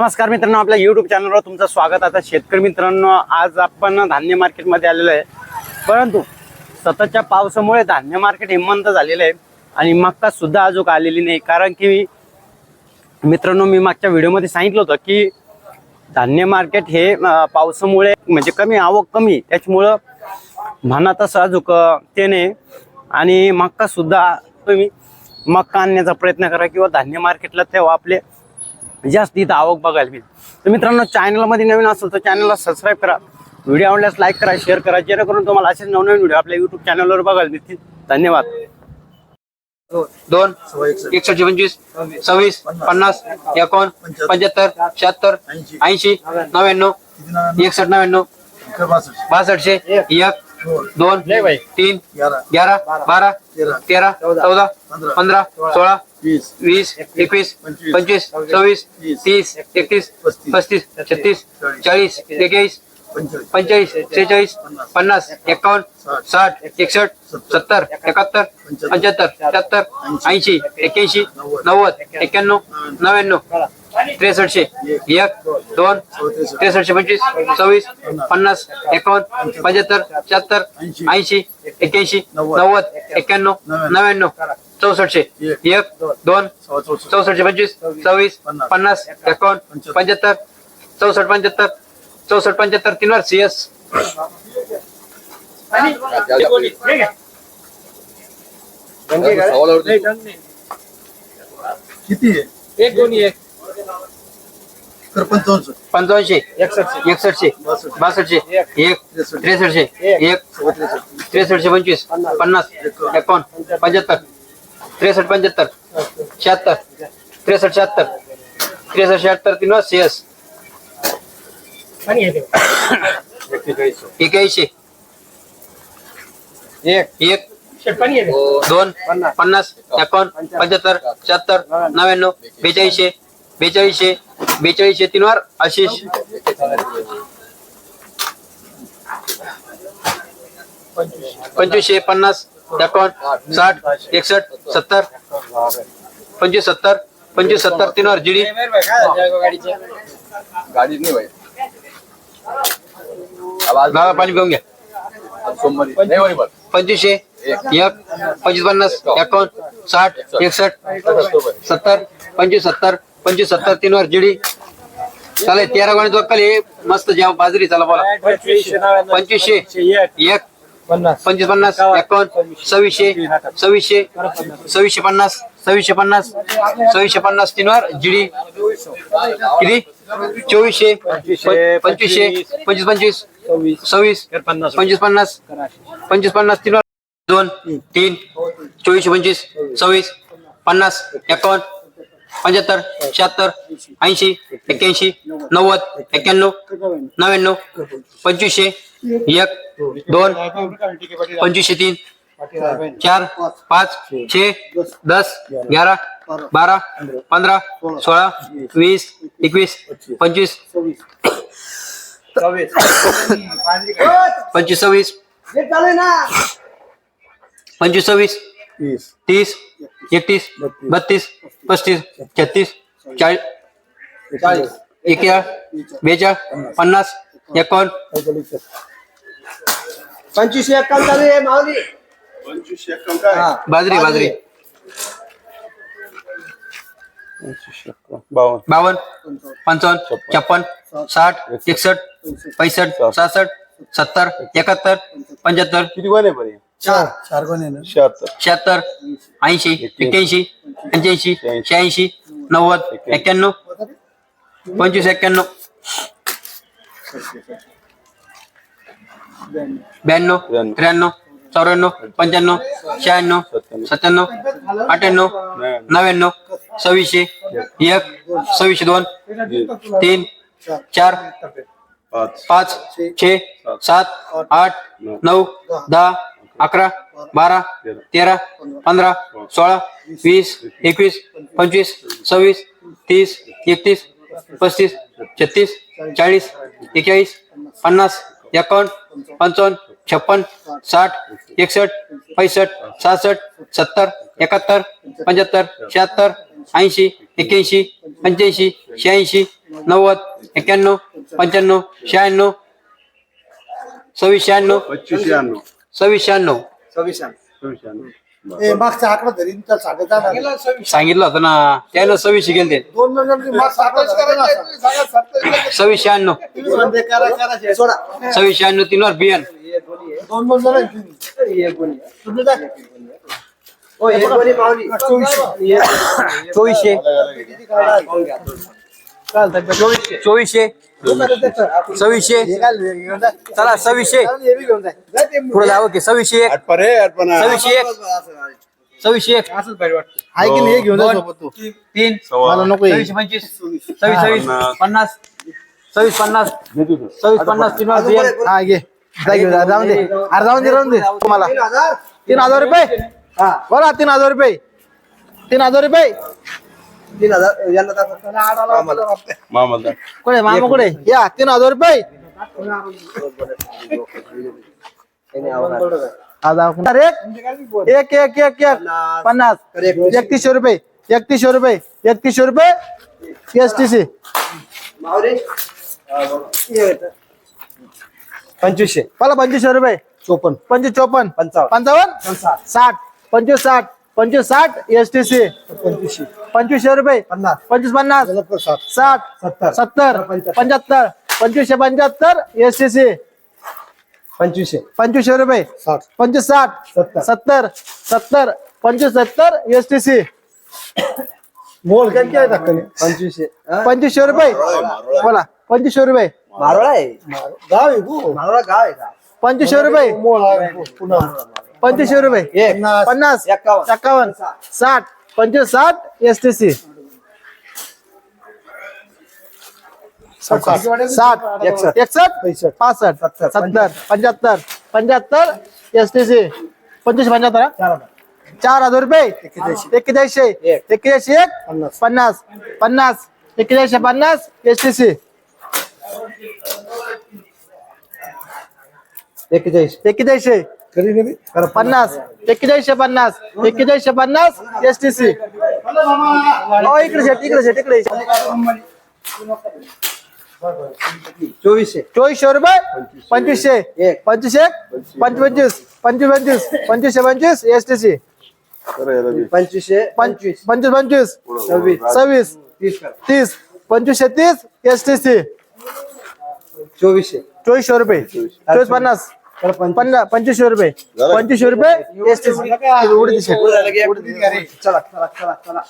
नमस्कार मित्रांनो आपल्या युट्यूब चॅनलवर तुमचं स्वागत. आता शेतकरी मित्रांनो आज आपण धान्य मार्केटमध्ये आलेलो आहे. परंतु सततच्या पावसामुळे धान्य मार्केट हिमंत झालेलं आहे आणि मक्का सुद्धा अजून आलेली नाही. कारण की मित्रांनो मी मागच्या व्हिडिओमध्ये सांगितलं होतं की धान्य मार्केट हे पावसामुळे म्हणजे कमी आवक कमी त्याच्यामुळं म्हणा तसं अजूक ते नाही. आणि मक्का सुद्धा तुम्ही मक्का आणण्याचा प्रयत्न करा किंवा धान्य मार्केटला तेव्हा आपले. जास्त इथं आवक बघायला मिळेल तर मित्रांनो चॅनलमध्ये नवीन असेल तर चॅनलला सबस्क्राईब करा. व्हिडिओ आवडल्यास लाईक करा शेअर करा जेणेकरून तुम्हाला असेच नवनवीन व्हिडिओ आपल्या युट्यूब चॅनलवर बघायला मिळतील धन्यवाद. दोन एकसष्ट पंचवीस सव्वीस पन्नास एकोण पंच्याहत्तर शहात्तर ऐंशी नव्याण्णव एकसष्ट नव्याण्णव बासष्टशे एक. दोन तीन ग्यारा बारा तेरा चौदा पंधरा सोळा वीस एकवीस पंचवीस सव्वीस तीस एकतीस पस्तीस छत्तीस चाळीस एक्केचाळीस पंचेचाळीस सेहेचाळीस पन्नास एकावन्न साठ एकसष्ट सत्तर एकाहत्तर पंच्याहत्तर शहात्तर ऐंशी एक्क्याऐंशी नव्वद एक्क्याण्णव नव्याण्णव त्रेसष्टशे एक दोन त्रेसष्टशे पंचवीस सव्वीस पन्नास एकावन्न पंच्याहत्तर शहात्तर ऐंशी एक्क्याऐंशी नव्वद एक्क्याण्णव नव्याण्णव चौसष्टशे एक दोन चौसष्टशे पंचवीस सव्वीस पन्नास एकावन्न पंच्याहत्तर चौसष्ट पंच्याहत्तर चौसष्ट पंच्याहत्तर तीन वर्ष यस किती आहे? एक दोन एक. पंचावन्न. पंचावनशे एकसष्टशे. बासष्टशे. एक त्रेसष्टशे. एक त्रेसष्टशे. पंचवीस पन्नास. एकावन्न. पंच्याहत्तर त्रेसष्ट पंच्याहत्तर शहात्तर त्रेसष्ट शहात्तर त्रेसष्ट शहात्तर तीन यस एक्याऐंशी. एक. एक दोन पन्नास. एकावन्न पंच्याहत्तर शहात्तर नव्याण्णव बेचाळीसशे बेचाळीसशे बेचाळीसशे तीन वर आशिष पंचवीसशे पन्नास एकावन्न साठ एकसष्ट सत्तर. पंचवीस सत्तर पंचवीस सत्तर तीन वर जीडी. गाडी नाही भाई बाबा पाणी पिऊन घ्या. सोमवारी. नाही भाई बघ. पंचवीसशे एक. पंचवीस पन्नास एकावन्न साठ एकसष्ट. सत्तर पंचवीस सत्तर पंचवीस सत्तर तीन वर जीडी. चालेल तेरा गणित वक्कल हे मस्त जेव्हा बाजरी चला बोला. पंचवीसशे एक. पंचवीस पन्नास एकावन्न सव्वीसशे. सव्वीसशे सव्वीसशे पन्नास सव्वीसशे पन्नास सव्वीसशे पन्नास तीन वर जीडी. किती? चोवीसशे पंचवीसशे पंचवीस पंचवीस सव्वीस पंचवीस पन्नास पंचवीस पन्नास तीन वर दोन तीन चोवीसशे पंचवीस सव्वीस पन्नास एकावन्न पंच्याहत्तर शहात्तर ऐंशी एक्क्याऐंशी नव्वद एक्क्याण्णव नव्याण्णव पंचवीसशे एक दोन पंचवीसशे तीन चार पाच छे दस ग्यारा बारा पंधरा सोळा वीस एकवीस पंचवीस पंचवीस सव्वीस पंचवीस सव्वीस तीस एकतीस बत्तीस पस्तीस छत्तीस चाळीस एकेचाळ बेचाळ पन्नास एकावन्न. पंचवीसशे एकावन्न चालू आहे माऊली. बाजरी बाजरी. बावन्न. पंचावन्न छप्पन. साठ एकसष्ट. पैसष्ट सहासष्ट सत्तर एकाहत्तर पंच्याहत्तर. किती वन आहे बरे? चार. चार कोण आहे ना. शहात्तर. शहात्तर ऐंशी एक्क्याऐंशी पंच्याऐंशी शहाऐंशी. नव्वद एक्क्याण्णव पंचवीस एक्क्याण्णव ब्याण्णव त्र्याण्णव चौऱ्याण्णव पंच्याण्णव शहाण्णव सत्त्याण्णव. अठ्ठ्याण्णव नव्याण्णव सव्वीसशे एक सव्वीसशे दोन तीन चार पाच. पाच छे सात. आठ नऊ दहा अकरा बारा तेरा पंधरा सोळा वीस एकवीस पंचवीस सव्वीस तीस एकतीस पस्तीस छत्तीस चाळीस एक्केचाळीस पन्नास एकावन्न पंचावन्न छप्पन साठ एकसष्ट पैसष्ट सहासष्ट सत्तर एकाहत्तर पंच्याहत्तर शहात्तर ऐंशी एक्क्याऐंशी पंच्याऐंशी शहाऐंशी नव्वद एक्क्याण्णव पंच्याण्णव शहाण्णव सव्वीस शहाण्णव. सव्वीस शहाण्णव. सव्वीस ए मागचा आकडा धरी तर सांगत जाणार सांगितलं होतं ना त्यानं सव्वीस गेले ते दोन नंबर मागचा आकडा धरायचा. सव्वीस शहाण्णव. सोडा. सव्वीस तीनवर दोन तुम्ही. तुम्ही जा. चोवीसशे. चोवीसशे. सव्वीसशे? हे. चला सव्वीसशे. हे पुढे जावं की सव्वीसशे एक. सव्वीसशे एक. सव्वीसशे एक. आहे की नाही हे घेऊन जा दोन. सोबत तू. तीन मला नको हे. सव्वीस पंचवीस. सव्वीस सव्वीस. पन्नास. सव्वीस पन्नास. सव्वीस पन्नास तीन बियाण हा घे. जा घेऊन जा. जाऊन दे. अरे जाऊन दे राहून दे. तुम्हाला. तीन हजार रुपये? बोला तीन हजार रुपये. तीन हजार रुपये? तीन हजार कुठे मामा कुठे या तीन हजार रुपये. आज आपण- अरे एक एक एक एक. पन्नास. एकतीसशे रुपये. एकतीसशे रुपये. एकतीसशे रुपये. एस टी सी पंचवीसशे. मला पंचवीसशे रुपये. चोपन्न. पंचवीस चोपन्न. पंचावन्न. साठ. पंचवीस साठ. पंचवीस साठ एस टी सी. पंचवीसशे. पंचवीसशे रुपये. पन्नास. पंचवीस पन्नास. साठ. सत्तर. पंच्याहत्तर. पंचवीसशे पंच्याहत्तर एस टी सी. पंचवीसशे. पंचवीसशे रुपये. पंचवीस साठ सत्तर. सत्तर पंचवीस सत्तर एस टी सी. मोल काय पंचवीसशे. पंचवीसशे रुपये. बोला पंचवीसशे रुपये. मारोळा आहे. गाव आहे गाव आहे का? पंचवीसशे रुपये. पंचवीसशे रुपये. पन्नास एक्कावन्न. एक्कावन्न साठ पंचवीस साठ एस टी सी साठ एकसष्ट पासष्ट सत्तर पंच्याहत्तर पंच्याहत्तर एस टी सी पंचवीस पंच्याहत्तर हा? चार हजार. रुपये. एक्केचाळीसशे एक्केचाळीसशे एक. पन्नास. पन्नास एक्केचाळीसशे पन्नास एस टी सी एक्केचाळीस एक्केचाळीसशे पन्नास. एक्केचाळीसशे पन्नास. एक्केचाळीसशे पन्नास एस टी सी इकडे शेट इकडे शेट इकडे चोवीसशे. चोवीसशे रुपये? पंचवीसशे. पंचवीसशे. पंचवीस पंचवीस पंचवीस. पंचवीसशे पंचवीस एस टी सी पंचवीसशे पंचवीस. पंचवीस पंचवीस. सव्वीस. सव्वीस. तीस पंचवीसशे तीस एस टी सी चोवीसशे. चोवीसशे रुपये. चोवीस पन्नास. पन्नास पंचवीसशे रुपये. पंचवीसशे रुपये एस टी सी. उडती शेट चला चला चला चला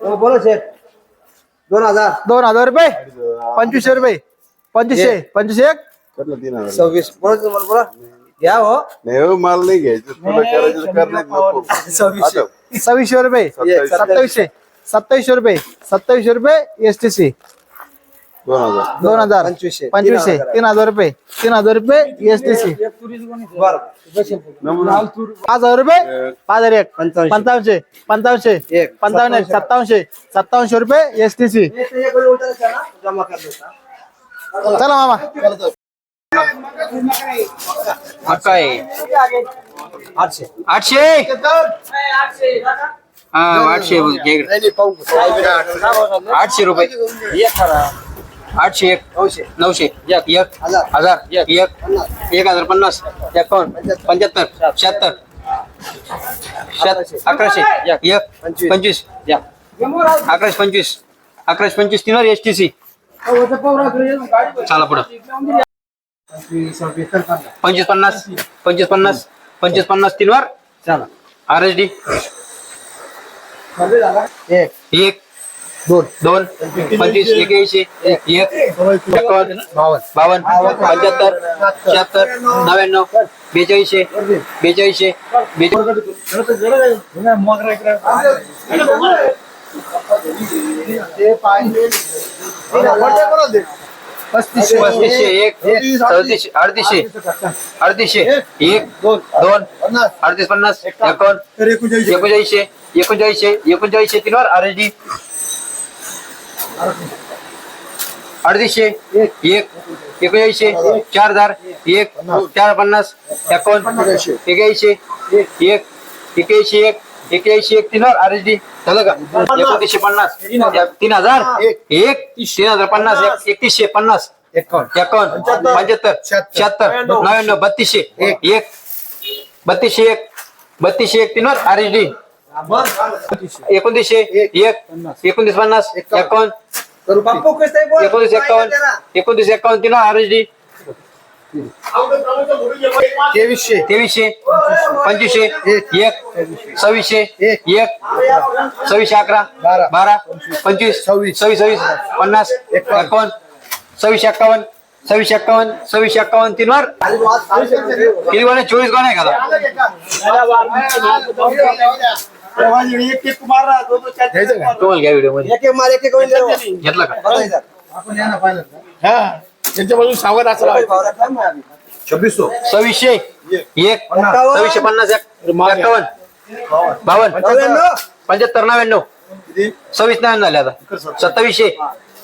बोला शेठ. दोन हजार. दोन हजार रुपये? पंचवीसशे रुपये. पंचवीसशे पंचवीसशे एक? सव्वीस. बोला तुम्हाला बोला. घ्या हो. नाही हो, मला नाही घ्यायचं. तुला करायचं तर. सव्वीसशे. सव्वीसशे रुपये. सत्तावीसशे. सत्तावीसशे. सत्तावीसशे रुपये. सत्तावीसशे रुपये एस टी सी. दोन हजार. दोन हजार. पंचवीसशे. पंचवीसशे. तीन हजार. रुपये. तीन हजार रुपये एस टी सी बरं. पाच हजार रुपये? पाच हजार एक. पंचावन्नशे. पंचावन्नशे. पंचावन्नशे. एक. पंचावन्न एक सत्तावन्नशे. सत्तावन्नशे रुपये एस टी सी हे चला मामा. आठशे. आठशे. हा आठशे. आठशे रुपये. आठशे एक नऊशे एक एक हजार एक एक हजार पन्नास एकावन्न पंच्याहत्तर शहात्तर शहात- अकराशे एक पंचवीस अकराशे पंचवीस अकराशे पंचवीस तीनवर एस टी सी चला पुढं. पंचवीस पन्नास पंचवीस पन्नास पंचवीस पन्नास तीनवर. चला. R S D. एक एक. दोन दोन पंचवीस एक्याऐंशी एक एकावन्न बावन्न. पंच्याहत्तर शहात्तर नव्याण्णव बेचाळीसशे बेचाळीसशे पस्तीसशे एक चौतीसशे अडतीसशे अडतीसशे एक दोन अडतीस पन्नास एकावन्न एकोणचाळीसशे एकोणचाळीसशे एकोणचाळीसशे तीनवर आर एस डी. अडतीसशे एक एकोणऐंशी चार हजार एक चार पन्नास एकावन्न एक्याऐंशी एक एक्याऐंशी एक एक्याऐंशी एक तीनवर आर एच डी झालं का? एकोणतीसशे पन्नास तीन हजार एक तीन हजार पन्नास एक- एकतीसशे पन्नास एकावन्न पंच्याहत्तर शहात्तर नव्याण्णव बत्तीसशे एक बत्तीसशे एक बत्तीसशे एक तीनवर आर एच डी एकोणतीसशे. एक एकोणतीस पन्नास एकावन्न. आहे बोल? एकोणतीस एक्कावन्न तीन आर एच डी तेवीसशे. तेवीसशे पंचवीसशे एक सव्वीसशे एक. सव्वीसशे अकरा बारा. बारा पंचवीस. सव्वीस. सव्वीस सव्वीस पन्नास एकावन्न. सव्वीसशे एक्कावन्न सव्वीसशे एक्कावन्न सव्वीसशे एक्कावन्न तीन वर. किती गोण्या चोवीस गोण्या आहे. का एक एक मारा, दोन दोन चार चार तुम्हाला घ्या व्हिडिओमध्ये. एक एक मार एक एक होईल देऊ. घेतला का? बघायचं. त्यांच्यापासून सावध असला सव्वीसशे. एक सव्वीसशे पन्नास एक. बावन्न. नव्याण्णव. पंच्याहत्तर. नव्याण्णव. सव्वीस नव्याण्णव झाले आता. सत्तावीसशे.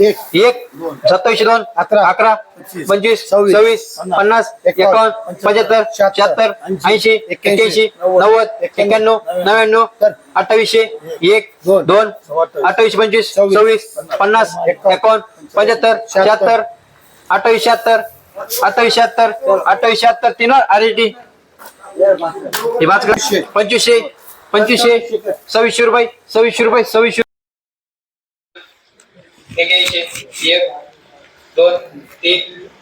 एक एक सत्तावीसशे दोन अकरा. अकरा पंचवीस सव्वीस. पन्नास एकावन्न पंच्याहत्तर शहात्तर ऐंशी एक्क्याऐंशी नव्वद एक्क्याण्णव नव्याण्णव अठ्ठावीसशे एक दोन अठ्ठावीसशे पंचवीस सव्वीस पन्नास एकावन्न पंच्याहत्तर शहात्तर अठ्ठावीस शहात्तर अठ्ठावीस शहात्तर अठ्ठावीस शहात्तर तीन आर एच डी हे? पंचवीसशे पंचवीसशे सव्वीसशे रुपये सव्वीसशे रुपये सव्वीसशे हे घ्यायचे. एक दोन तीन.